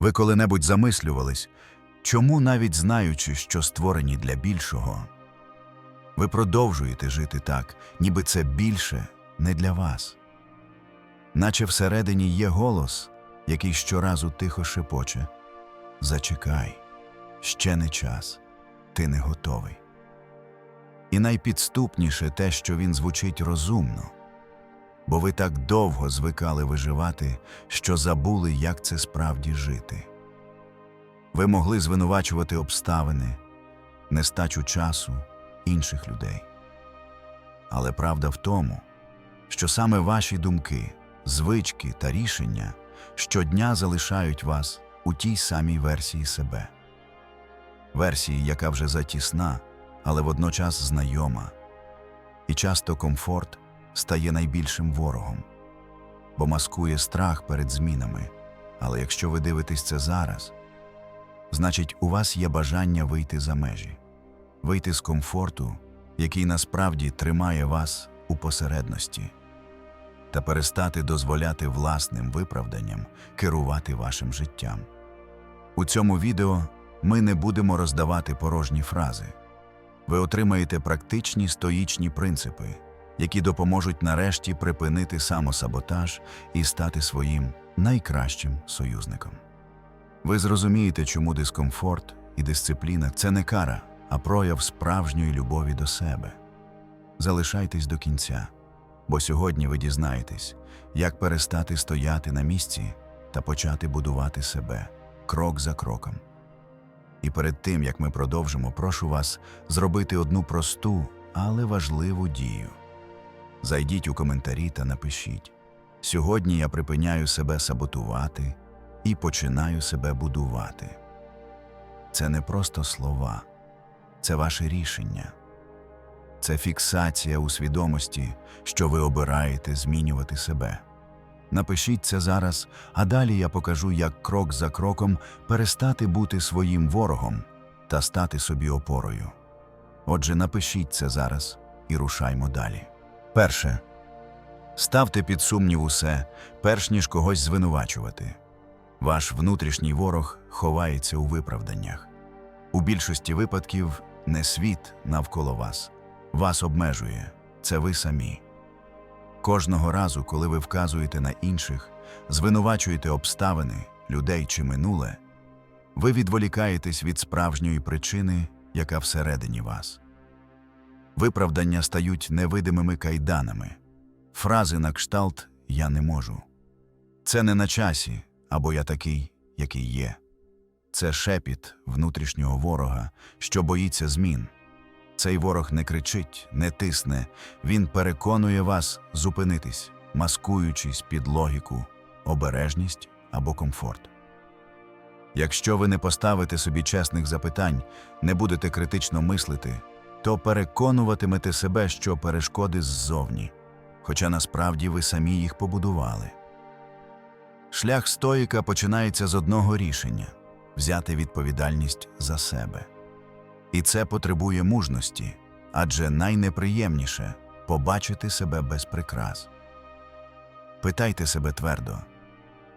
Ви коли-небудь замислювались, чому навіть знаючи, що створені для більшого, ви продовжуєте жити так, ніби це більше не для вас. Наче всередині є голос, який щоразу тихо шепоче Зачекай, ще не час, ти не готовий. І найпідступніше те, що він звучить розумно, бо ви так довго звикали виживати, що забули, як це справді жити. Ви могли звинувачувати обставини, нестачу часу інших людей. Але правда в тому, що саме ваші думки, звички та рішення щодня залишають вас у тій самій версії себе. Версії, яка вже затісна, але водночас знайома. І часто комфорт стає найбільшим ворогом, бо маскує страх перед змінами. Але якщо ви дивитесь це зараз, значить у вас є бажання вийти за межі, вийти з комфорту, який насправді тримає вас у посередності, та перестати дозволяти власним виправданням керувати вашим життям. У цьому відео ми не будемо роздавати порожні фрази. Ви отримаєте практичні стоїчні принципи, які допоможуть нарешті припинити самосаботаж і стати своїм найкращим союзником. Ви зрозумієте, чому дискомфорт і дисципліна це не кара, а прояв справжньої любові до себе. Залишайтесь до кінця, бо сьогодні ви дізнаєтесь, як перестати стояти на місці та почати будувати себе крок за кроком. І перед тим, як ми продовжимо, прошу вас зробити одну просту, але важливу дію. Зайдіть у коментарі та напишіть: Сьогодні я припиняю себе саботувати і починаю себе будувати. Це не просто слова, це ваше рішення. Це фіксація у свідомості, що ви обираєте змінювати себе. Напишіть це зараз, а далі я покажу, як крок за кроком перестати бути своїм ворогом та стати собі опорою. Отже, напишіть це зараз і рушаймо далі. Перше. Ставте під сумнів усе, перш ніж когось звинувачувати. Ваш внутрішній ворог ховається у виправданнях. У більшості випадків не світ навколо вас, вас обмежує, це ви самі. Кожного разу, коли ви вказуєте на інших, звинувачуєте обставини, людей чи минуле, ви відволікаєтесь від справжньої причини, яка всередині вас. Виправдання стають невидимими кайданами, фрази на кшталт Я не можу. Це не на часі, або я такий, який є. Це шепіт внутрішнього ворога, що боїться змін. Цей ворог не кричить, не тисне, він переконує вас зупинитись, маскуючись під логіку, обережність або комфорт. Якщо ви не поставите собі чесних запитань, не будете критично мислити, то переконуватимете себе, що перешкоди ззовні, хоча насправді ви самі їх побудували. Шлях стоїка починається з одного рішення взяти відповідальність за себе. І це потребує мужності, адже найнеприємніше побачити себе без прикрас. Питайте себе твердо,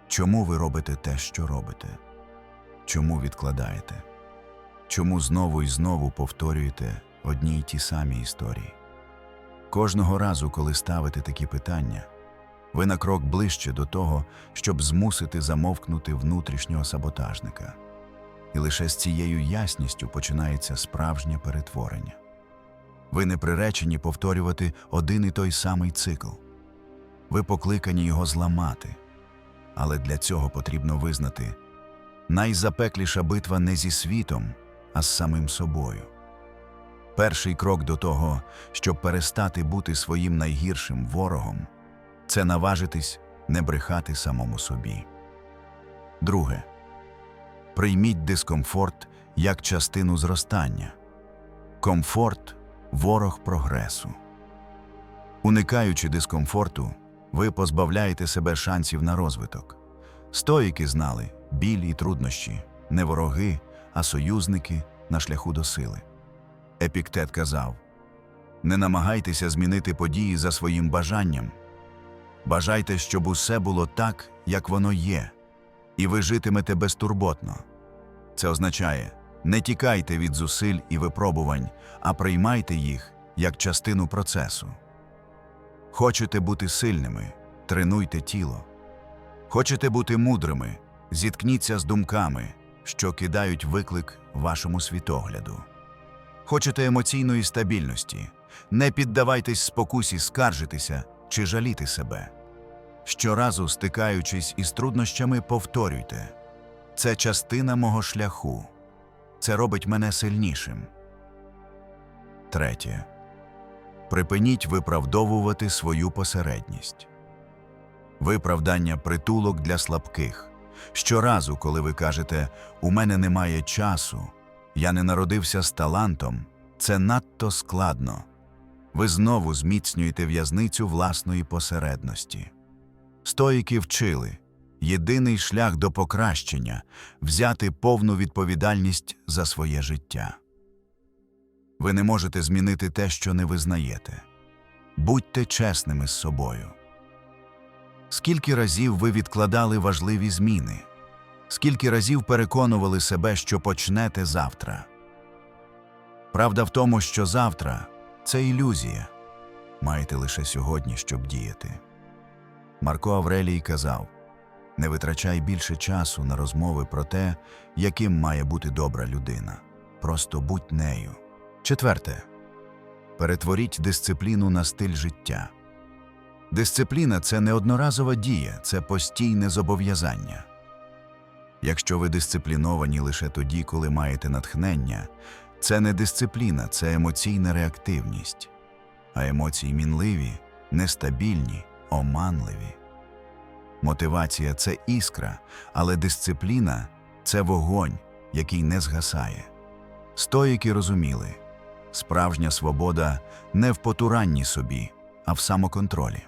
чому ви робите те, що робите? Чому відкладаєте? Чому знову і знову повторюєте одні й ті самі історії? Кожного разу, коли ставите такі питання, ви на крок ближче до того, щоб змусити замовкнути внутрішнього саботажника. І лише з цією ясністю починається справжнє перетворення. Ви не приречені повторювати один і той самий цикл. Ви покликані його зламати. Але для цього потрібно визнати найзапекліша битва не зі світом, а з самим собою. Перший крок до того, щоб перестати бути своїм найгіршим ворогом, це наважитись не брехати самому собі. Друге. Прийміть дискомфорт як частину зростання. Комфорт ворог прогресу. Уникаючи дискомфорту, ви позбавляєте себе шансів на розвиток. Стоїки знали біль і труднощі, не вороги, а союзники на шляху до сили. Епіктет казав: Не намагайтеся змінити події за своїм бажанням. Бажайте, щоб усе було так, як воно є, і ви житимете безтурботно. Це означає не тікайте від зусиль і випробувань, а приймайте їх як частину процесу. Хочете бути сильними, тренуйте тіло. Хочете бути мудрими, зіткніться з думками, що кидають виклик вашому світогляду. Хочете емоційної стабільності, не піддавайтесь спокусі скаржитися чи жаліти себе. Щоразу стикаючись із труднощами, повторюйте це частина мого шляху. Це робить мене сильнішим. Третє. Припиніть виправдовувати свою посередність. Виправдання притулок для слабких. Щоразу, коли ви кажете У мене немає часу, я не народився з талантом, це надто складно. Ви знову зміцнюєте в'язницю власної посередності. Стоїки вчили єдиний шлях до покращення взяти повну відповідальність за своє життя. Ви не можете змінити те, що не визнаєте. Будьте чесними з собою. Скільки разів ви відкладали важливі зміни? Скільки разів переконували себе, що почнете завтра? Правда в тому, що завтра це ілюзія. Маєте лише сьогодні, щоб діяти. Марко Аврелій казав не витрачай більше часу на розмови про те, яким має бути добра людина. Просто будь нею. Четверте. Перетворіть дисципліну на стиль життя. Дисципліна це не одноразова дія, це постійне зобов'язання. Якщо ви дисципліновані лише тоді, коли маєте натхнення, це не дисципліна, це емоційна реактивність. А емоції мінливі, нестабільні, оманливі. Мотивація це іскра, але дисципліна це вогонь, який не згасає. Стоїки розуміли справжня свобода не в потуранні собі, а в самоконтролі.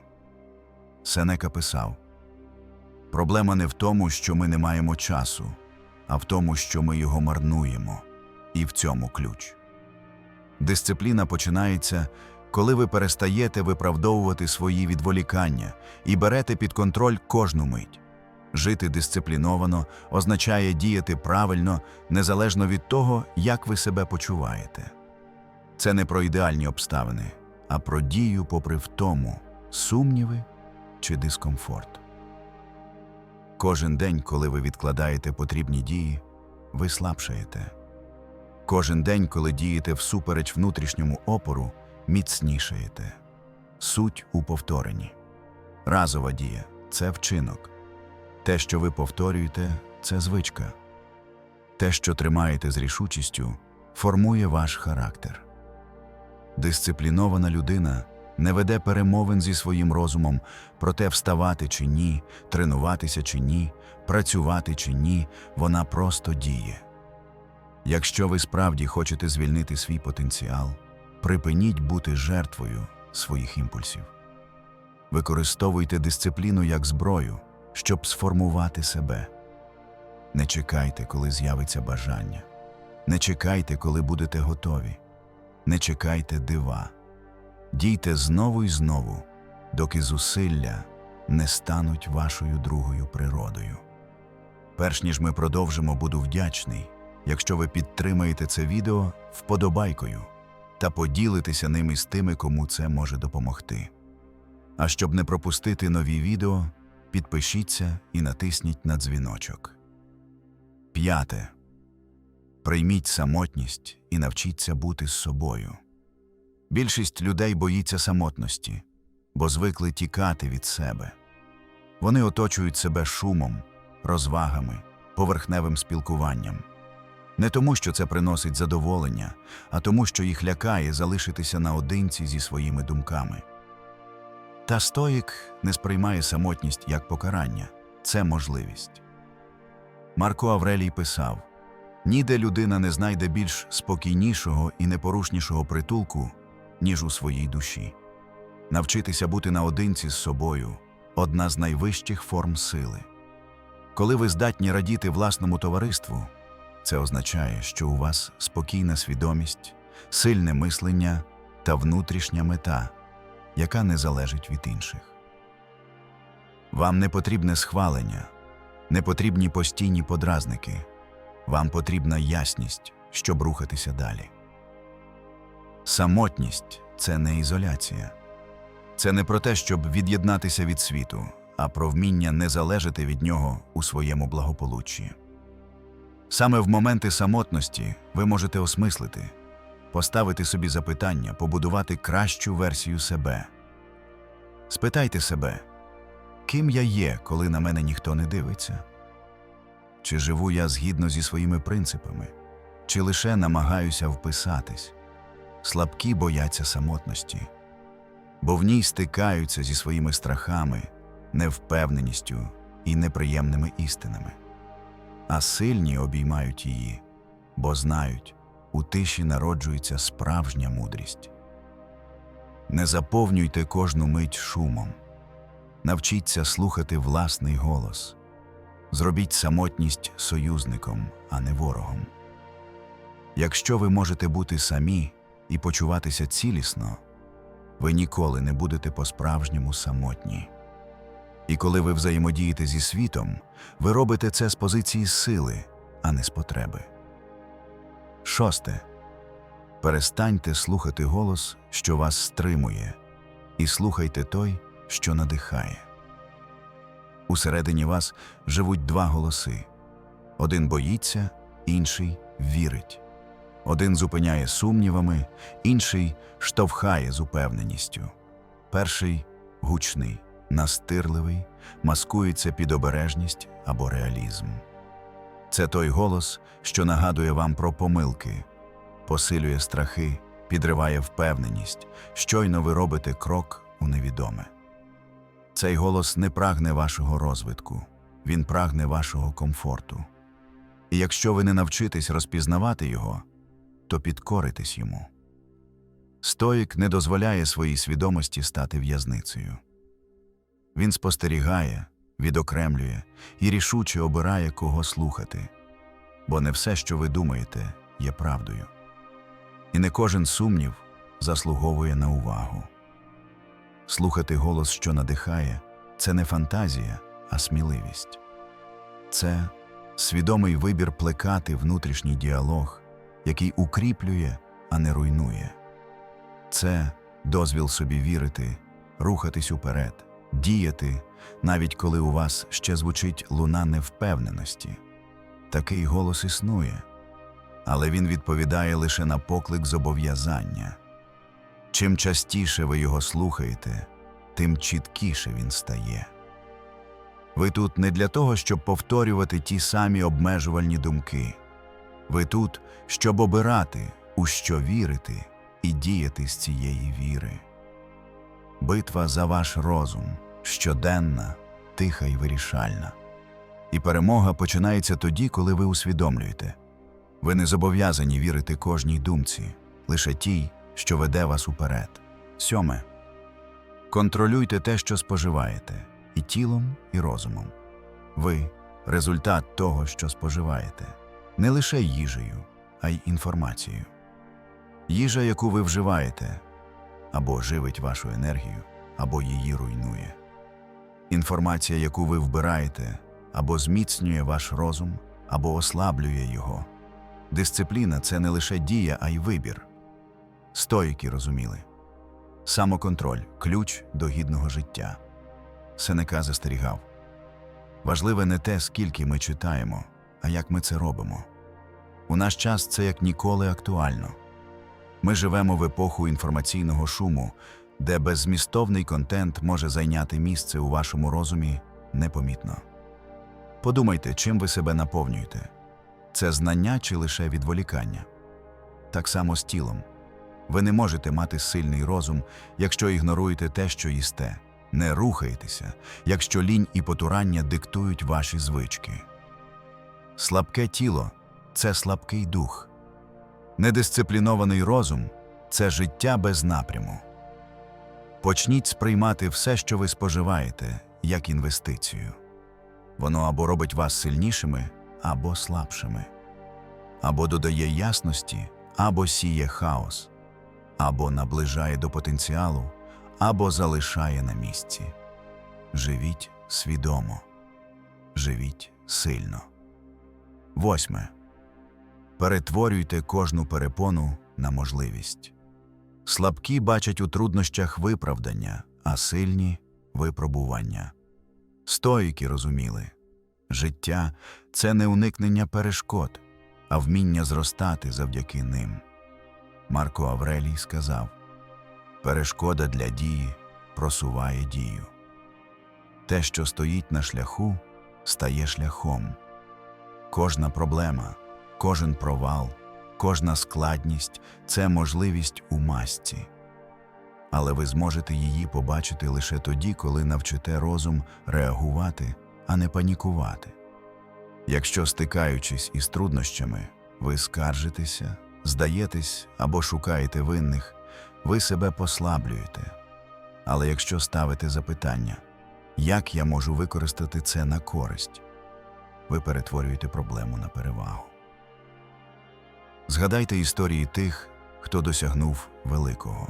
Сенека писав Проблема не в тому, що ми не маємо часу, а в тому, що ми його марнуємо, і в цьому ключ. Дисципліна починається, коли ви перестаєте виправдовувати свої відволікання і берете під контроль кожну мить. Жити дисципліновано означає діяти правильно, незалежно від того, як ви себе почуваєте. Це не про ідеальні обставини, а про дію попри втому, сумніви чи дискомфорт. Кожен день, коли ви відкладаєте потрібні дії, ви слабшаєте. Кожен день, коли дієте всупереч внутрішньому опору, міцнішаєте. Суть у повторенні. Разова дія це вчинок. Те, що ви повторюєте, це звичка. Те, що тримаєте з рішучістю, формує ваш характер. Дисциплінована людина не веде перемовин зі своїм розумом про те, вставати чи ні, тренуватися чи ні, працювати чи ні, вона просто діє. Якщо ви справді хочете звільнити свій потенціал, припиніть бути жертвою своїх імпульсів. Використовуйте дисципліну як зброю, щоб сформувати себе. Не чекайте, коли з'явиться бажання. Не чекайте, коли будете готові. Не чекайте дива. Дійте знову і знову, доки зусилля не стануть вашою другою природою. Перш ніж ми продовжимо, буду вдячний, якщо ви підтримаєте це відео вподобайкою та поділитеся ним із тими, кому це може допомогти. А щоб не пропустити нові відео, підпишіться і натисніть на дзвіночок. П'яте. Прийміть самотність і навчіться бути з собою. Більшість людей боїться самотності, бо звикли тікати від себе. Вони оточують себе шумом, розвагами, поверхневим спілкуванням. Не тому, що це приносить задоволення, а тому, що їх лякає залишитися наодинці зі своїми думками. Та стоїк не сприймає самотність як покарання це можливість. Марко Аврелій писав ніде людина не знайде більш спокійнішого і непорушнішого притулку, ніж у своїй душі. Навчитися бути наодинці з собою одна з найвищих форм сили. Коли ви здатні радіти власному товариству, це означає, що у вас спокійна свідомість, сильне мислення та внутрішня мета, яка не залежить від інших. Вам не потрібне схвалення, Не потрібні постійні подразники. Вам потрібна ясність, щоб рухатися далі. Самотність це не ізоляція. Це не про те, щоб від'єднатися від світу, а про вміння не залежати від нього у своєму благополуччі. Саме в моменти самотності ви можете осмислити, поставити собі запитання, побудувати кращу версію себе. Спитайте себе, ким я є, коли на мене ніхто не дивиться? Чи живу я згідно зі своїми принципами, чи лише намагаюся вписатись? Слабкі бояться самотності, бо в ній стикаються зі своїми страхами, невпевненістю і неприємними істинами. А сильні обіймають її, бо знають, у тиші народжується справжня мудрість. Не заповнюйте кожну мить шумом, навчіться слухати власний голос, зробіть самотність союзником, а не ворогом. Якщо ви можете бути самі і почуватися цілісно, ви ніколи не будете по-справжньому самотні. І коли ви взаємодієте зі світом, ви робите це з позиції сили, а не з потреби. Шосте. Перестаньте слухати голос, що вас стримує, і слухайте той, що надихає. Усередині вас живуть два голоси один боїться, інший вірить. Один зупиняє сумнівами, інший штовхає з упевненістю. Перший гучний, настирливий, маскується під обережність або реалізм. Це той голос, що нагадує вам про помилки, посилює страхи, підриває впевненість, щойно ви робите крок у невідоме. Цей голос не прагне вашого розвитку, він прагне вашого комфорту. І якщо ви не навчитесь розпізнавати його, то підкоритесь йому. Стоїк не дозволяє своїй свідомості стати в'язницею. Він спостерігає, відокремлює і рішуче обирає, кого слухати, бо не все, що ви думаєте, є правдою. І не кожен сумнів заслуговує на увагу. Слухати голос, що надихає, це не фантазія, а сміливість. Це свідомий вибір плекати внутрішній діалог, який укріплює, а не руйнує. Це дозвіл собі вірити, рухатись уперед, діяти, навіть коли у вас ще звучить луна невпевненості. Такий голос існує, але він відповідає лише на поклик зобов'язання. Чим частіше ви його слухаєте, тим чіткіше він стає. Ви тут не для того, щоб повторювати ті самі обмежувальні думки. Ви тут, щоб обирати, у що вірити, і діяти з цієї віри. Битва за ваш розум щоденна, тиха і вирішальна. І перемога починається тоді, коли ви усвідомлюєте. Ви не зобов'язані вірити кожній думці, лише тій, що веде вас уперед. Сьоме. Контролюйте те, що споживаєте, і тілом, і розумом. Ви результат того, що споживаєте, не лише їжею, а й інформацією. Їжа, яку ви вживаєте, або живить вашу енергію, або її руйнує. Інформація, яку ви вбираєте, або зміцнює ваш розум, або ослаблює його. Дисципліна це не лише дія, а й вибір. Стоїки розуміли. Самоконтроль ключ до гідного життя. Сенека застерігав. Важливе не те, скільки ми читаємо, а як ми це робимо. У наш час це як ніколи актуально. Ми живемо в епоху інформаційного шуму, де беззмістовний контент може зайняти місце у вашому розумі непомітно. Подумайте, чим ви себе наповнюєте це знання чи лише відволікання. Так само з тілом. Ви не можете мати сильний розум, якщо ігноруєте те, що їсте, не рухаєтеся, якщо лінь і потурання диктують ваші звички. Слабке тіло це слабкий дух. Недисциплінований розум це життя без напряму. Почніть сприймати все, що ви споживаєте, як інвестицію. Воно або робить вас сильнішими, або слабшими, або додає ясності, або сіє хаос, або наближає до потенціалу, або залишає на місці. Живіть свідомо, живіть сильно. Восьме. Перетворюйте кожну перепону на можливість. Слабкі бачать у труднощах виправдання, а сильні випробування. Стоїки розуміли життя це не уникнення перешкод, а вміння зростати завдяки ним. Марко Аврелій сказав перешкода для дії просуває дію. Те, що стоїть на шляху, стає шляхом. Кожна проблема, кожен провал, кожна складність це можливість у масці. Але ви зможете її побачити лише тоді, коли навчите розум реагувати, а не панікувати. Якщо, стикаючись із труднощами, ви скаржитеся, здаєтесь або шукаєте винних, ви себе послаблюєте. Але якщо ставите запитання, як я можу використати це на користь, ви перетворюєте проблему на перевагу. Згадайте історії тих, хто досягнув великого.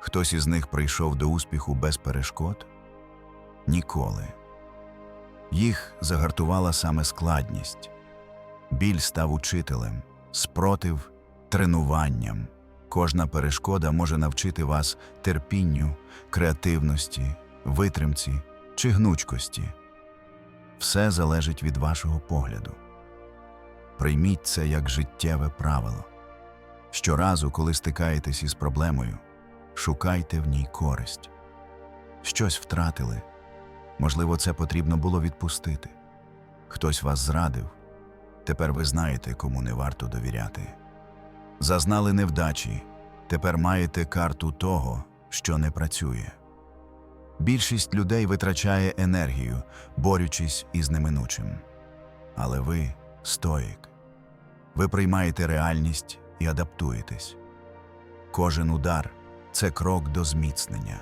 Хтось із них прийшов до успіху без перешкод? Ніколи. Їх загартувала саме складність. Біль став учителем, спротив тренуванням. Кожна перешкода може навчити вас терпінню, креативності, витримці чи гнучкості. Все залежить від вашого погляду. Прийміть це як життєве правило. Щоразу, коли стикаєтесь із проблемою, шукайте в ній користь. Щось втратили. Можливо, це потрібно було відпустити. Хтось вас зрадив. Тепер ви знаєте, кому не варто довіряти. Зазнали невдачі. Тепер маєте карту того, що не працює. Більшість людей витрачає енергію, борючись із неминучим. Але ви стоїк. Ви приймаєте реальність і адаптуєтесь. Кожен удар це крок до зміцнення.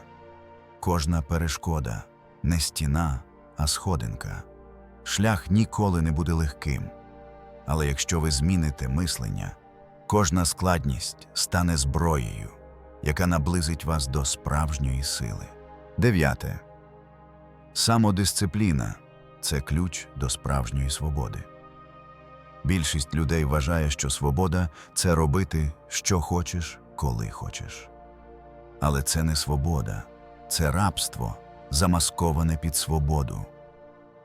Кожна перешкода не стіна, а сходинка. Шлях ніколи не буде легким. Але якщо ви зміните мислення, кожна складність стане зброєю, яка наблизить вас до справжньої сили. Дев'яте. Самодисципліна це ключ до справжньої свободи. Більшість людей вважає, що свобода це робити, що хочеш, коли хочеш. Але це не свобода, це рабство, замасковане під свободу,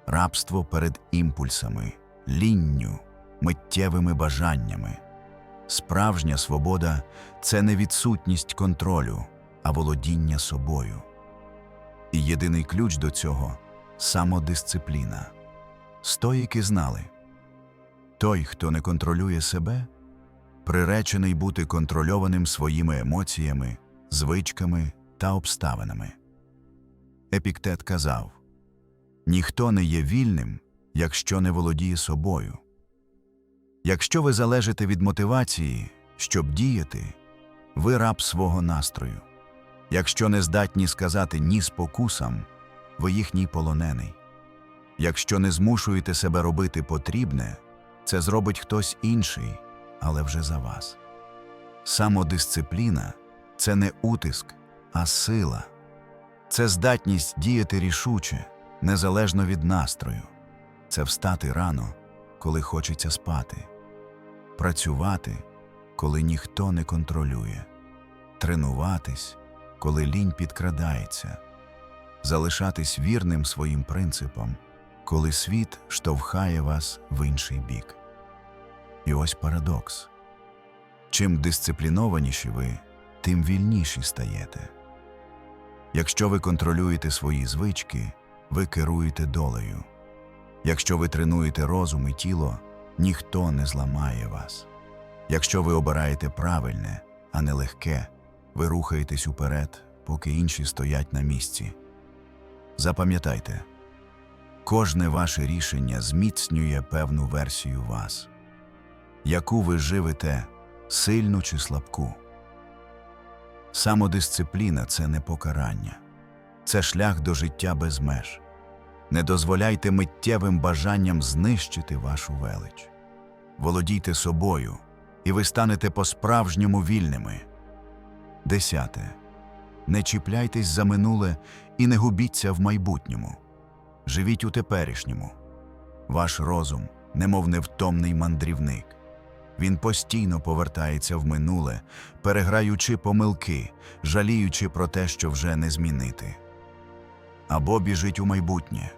рабство перед імпульсами, лінню, миттєвими бажаннями. Справжня свобода це не відсутність контролю, а володіння собою. І єдиний ключ до цього самодисципліна. Стоїки знали той, хто не контролює себе, приречений бути контрольованим своїми емоціями, звичками та обставинами. Епіктет казав ніхто не є вільним, якщо не володіє собою. Якщо ви залежите від мотивації, щоб діяти, ви раб свого настрою. Якщо не здатні сказати ні спокусам, ви їхній полонений. Якщо не змушуєте себе робити потрібне, це зробить хтось інший, але вже за вас. Самодисципліна це не утиск, а сила, це здатність діяти рішуче, незалежно від настрою, це встати рано, коли хочеться спати, працювати, коли ніхто не контролює, тренуватись, коли лінь підкрадається, залишатись вірним своїм принципам, коли світ штовхає вас в інший бік. І ось парадокс. Чим дисциплінованіші ви, тим вільніші стаєте. Якщо ви контролюєте свої звички, ви керуєте долею. Якщо ви тренуєте розум і тіло, ніхто не зламає вас. Якщо ви обираєте правильне, а не легке, ви рухаєтесь уперед, поки інші стоять на місці. Запам'ятайте, кожне ваше рішення зміцнює певну версію вас, яку ви живете, сильну чи слабку. Самодисципліна це не покарання, це шлях до життя без меж. Не дозволяйте миттєвим бажанням знищити вашу велич. Володійте собою, і ви станете по-справжньому вільними. Десяте. Не чіпляйтесь за минуле і не губіться в майбутньому. Живіть у теперішньому. Ваш розум, немов невтомний мандрівник. Він постійно повертається в минуле, переграючи помилки, жаліючи про те, що вже не змінити. Або біжить у майбутнє,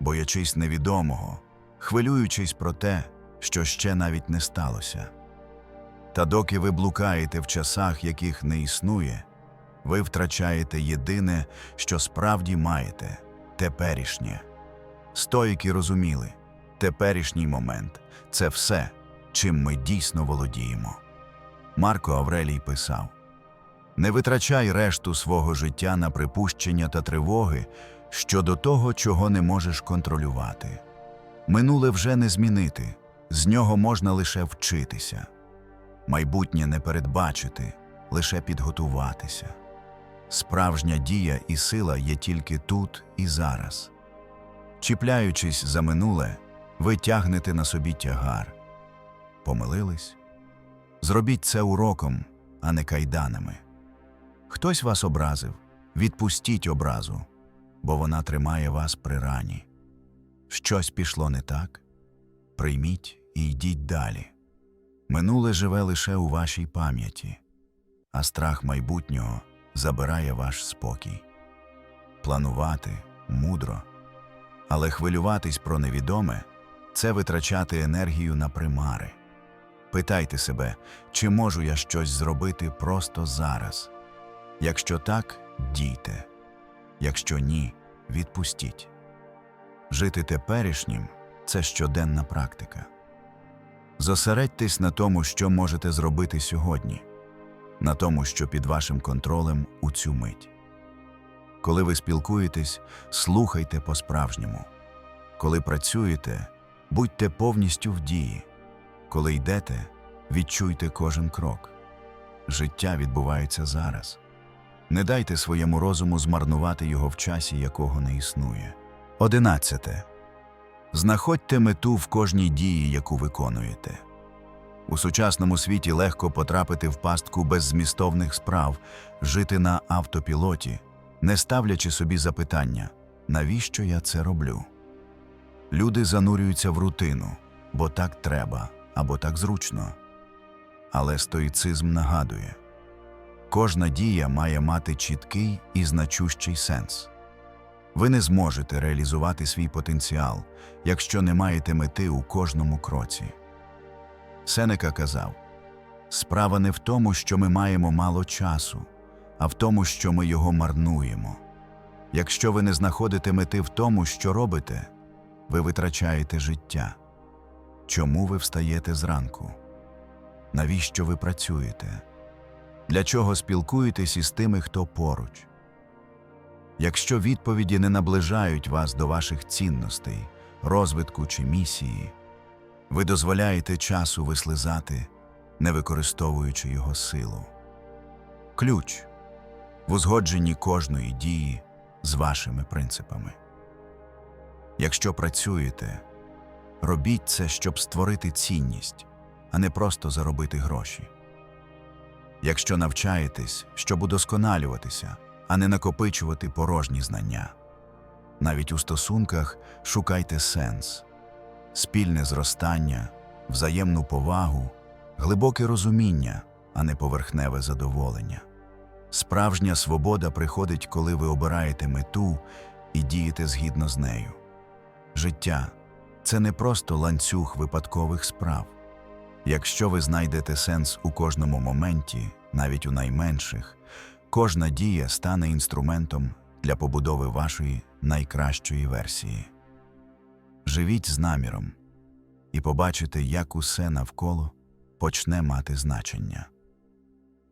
боячись невідомого, хвилюючись про те, що ще навіть не сталося. Та доки ви блукаєте в часах, яких не існує, ви втрачаєте єдине, що справді маєте теперішнє. Стоїки розуміли, теперішній момент це все, чим ми дійсно володіємо. Марко Аврелій писав: Не витрачай решту свого життя на припущення та тривоги щодо того, чого не можеш контролювати. Минуле вже не змінити, з нього можна лише вчитися. Майбутнє не передбачити, лише підготуватися. Справжня дія і сила є тільки тут і зараз. Чіпляючись за минуле, ви тягнете на собі тягар. Помилились? Зробіть це уроком, а не кайданами. Хтось вас образив, відпустіть образу, бо вона тримає вас при рані. Щось пішло не так? Прийміть і йдіть далі. Минуле живе лише у вашій пам'яті, а страх майбутнього забирає ваш спокій. Планувати мудро, але хвилюватись про невідоме це витрачати енергію на примари. Питайте себе, чи можу я щось зробити просто зараз. Якщо так, дійте, якщо ні, відпустіть. Жити теперішнім це щоденна практика. Зосередьтесь на тому, що можете зробити сьогодні, на тому, що під вашим контролем у цю мить. Коли ви спілкуєтесь, слухайте по-справжньому. Коли працюєте, будьте повністю в дії. Коли йдете, відчуйте кожен крок. Життя відбувається зараз. Не дайте своєму розуму змарнувати його в часі, якого не існує. Одинадцяте. Знаходьте мету в кожній дії, яку виконуєте. У сучасному світі легко потрапити в пастку беззмістовних справ, жити на автопілоті, не ставлячи собі запитання, навіщо я це роблю. Люди занурюються в рутину, бо так треба або так зручно. Але стоїцизм нагадує кожна дія має мати чіткий і значущий сенс. Ви не зможете реалізувати свій потенціал, якщо не маєте мети у кожному кроці. Сенека казав справа не в тому, що ми маємо мало часу, а в тому, що ми його марнуємо. Якщо ви не знаходите мети в тому, що робите, ви витрачаєте життя. Чому ви встаєте зранку? Навіщо ви працюєте? Для чого спілкуєтесь із тими, хто поруч? Якщо відповіді не наближають вас до ваших цінностей, розвитку чи місії, ви дозволяєте часу вислизати, не використовуючи його силу. Ключ в узгодженні кожної дії з вашими принципами. Якщо працюєте, робіть це, щоб створити цінність, а не просто заробити гроші. Якщо навчаєтесь, щоб удосконалюватися, а не накопичувати порожні знання. Навіть у стосунках шукайте сенс, спільне зростання, взаємну повагу, глибоке розуміння, а не поверхневе задоволення. Справжня свобода приходить, коли ви обираєте мету і дієте згідно з нею. Життя це не просто ланцюг випадкових справ. Якщо ви знайдете сенс у кожному моменті, навіть у найменших, кожна дія стане інструментом для побудови вашої найкращої версії. Живіть з наміром і побачите, як усе навколо почне мати значення.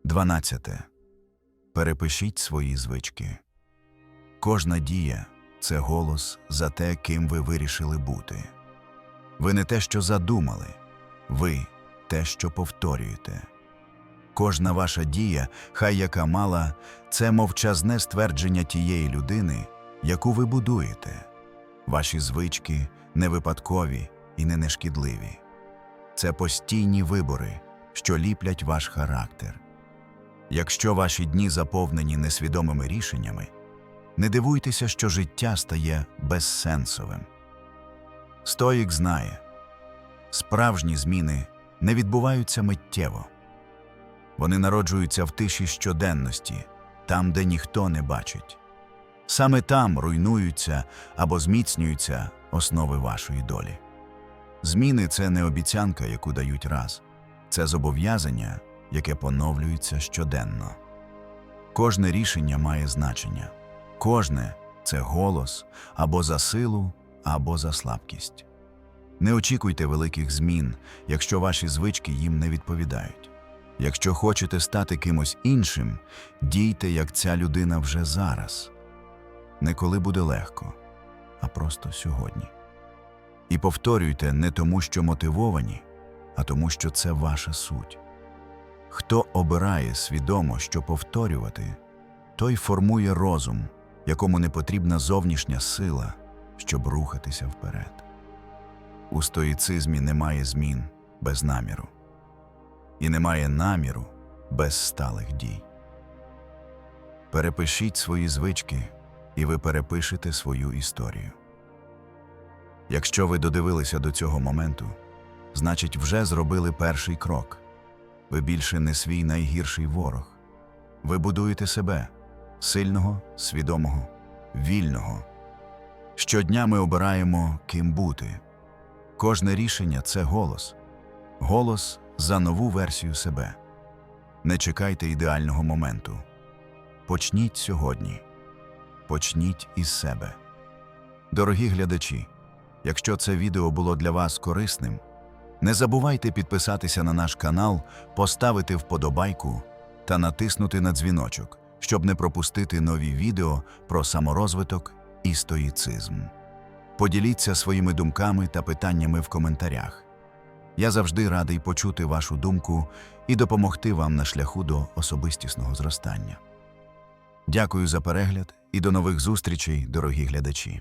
12. Перепишіть свої звички. Кожна дія це голос за те, ким ви вирішили бути. Ви не те, що задумали, ви те, що повторюєте. Кожна ваша дія, хай яка мала, це мовчазне ствердження тієї людини, яку ви будуєте. Ваші звички не випадкові і не нешкідливі. Це постійні вибори, що ліплять ваш характер. Якщо ваші дні заповнені несвідомими рішеннями, Не дивуйтеся, що життя стає безсенсовим. Стоїк знає, справжні зміни не відбуваються миттєво. Вони народжуються в тиші щоденності, там, де ніхто не бачить. Саме там руйнуються або зміцнюються основи вашої долі. Зміни це не обіцянка, яку дають раз, це зобов'язання, яке поновлюється щоденно. Кожне рішення має значення, кожне це голос або за силу, або за слабкість. Не очікуйте великих змін, якщо ваші звички їм не відповідають. Якщо хочете стати кимось іншим, дійте, як ця людина вже зараз. Не коли буде легко, а просто сьогодні. І повторюйте не тому, що мотивовані, а тому, що це ваша суть. Хто обирає свідомо, що повторювати, той формує розум, якому не потрібна зовнішня сила, щоб рухатися вперед. У стоїцизмі немає змін без наміру, і немає наміру без сталих дій. Перепишіть свої звички, і ви перепишете свою історію. Якщо ви додивилися до цього моменту, значить вже зробили перший крок. Ви більше не свій найгірший ворог. Ви будуєте себе сильного, свідомого, вільного. Щодня ми обираємо, ким бути. Кожне рішення це голос. Голос за нову версію себе. Не чекайте ідеального моменту. Почніть сьогодні. Почніть із себе. Дорогі глядачі, якщо це відео було для вас корисним, не забувайте підписатися на наш канал, поставити вподобайку та натиснути на дзвіночок, щоб не пропустити нові відео про саморозвиток і стоїцизм. Поділіться своїми думками та питаннями в коментарях. Я завжди радий почути вашу думку і допомогти вам на шляху до особистісного зростання. Дякую за перегляд і до нових зустрічей, дорогі глядачі.